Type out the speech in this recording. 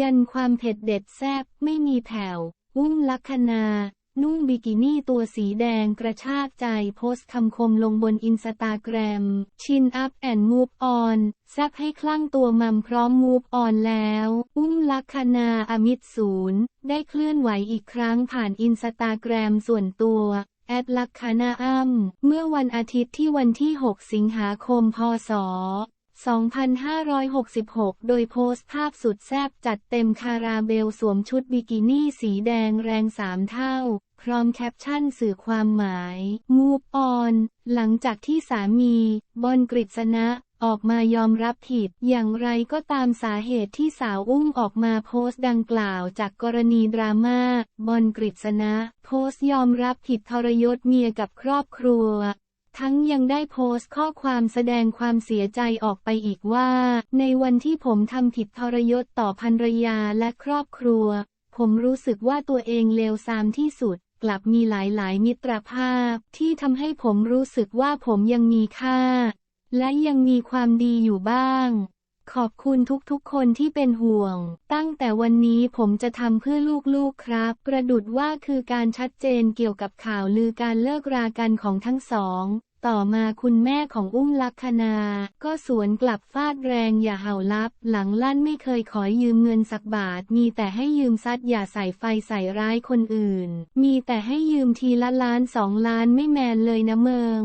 ยันความเผ็ดเด็ดแซบไม่มีแผ่วอุ้มลักษณานุ่งบิกินี่ตัวสีแดงกระชากใจโพสต์คำคมลงบนอินสตาแกรม ชินอัพแอนมูฟออนแซบให้คลั่งตัวมัมพร้อมมูฟออนแล้ว อุ้มลักษณาอมิตศูนย์ได้เคลื่อนไหวอีกครั้งผ่านอินสตาแกรมส่วนตัวแอดลักคณาอ้ำเมื่อวันอาทิตย์ที่วันที่ 6 สิงหาคม พศ 2566 โดยโพสต์ภาพสุดแซ่บจัดเต็มคาราเบลสวมชุดบิกินี่สีแดงแรงสามเท่า พร้อมแคปชั่นสื่อความหมาย Move on หลังจากที่สามี บอลกฤษณะ ออกมายอมรับผิด อย่างไรก็ตามสาเหตุที่สาวอุ้มออกมาโพสต์ดังกล่าวจากกรณีดราม่า บอลกฤษณะ โพสต์ยอมรับผิดทรยศเมียกับครอบครัว ทั้งยังได้โพสต์ข้อความแสดงความเสียใจออกไปอีกว่า ในวันที่ผมทำผิดทรยศต่อภรรยาและครอบครัว ผมรู้สึกว่าตัวเองเลวทรามที่สุด กลับมีหลายๆ มิตรภาพ ที่ทำให้ผมรู้สึกว่าผมยังมีค่า และยังมีความดีอยู่บ้าง ขอบคุณทุกๆ คนที่เป็นห่วง ตั้งแต่วันนี้ผมจะทำเพื่อลูกๆครับประดุดว่าคือการชัดเจนเกี่ยวกับข่าวลือการเลิกรากันของทั้งสอง ต่อมาคุณแม่ของอุ้มลักษณา ก็สวนกลับฟาดแรงอย่าเห่าลับ หลังลั่นไม่เคยขอยืมเงินสักบาท มีแต่ให้ยืมซัดอย่าใส่ไฟใส่ร้ายคนอื่น มีแต่ให้ยืมทีละล้านสองล้านไม่แมนเลยนะเมือง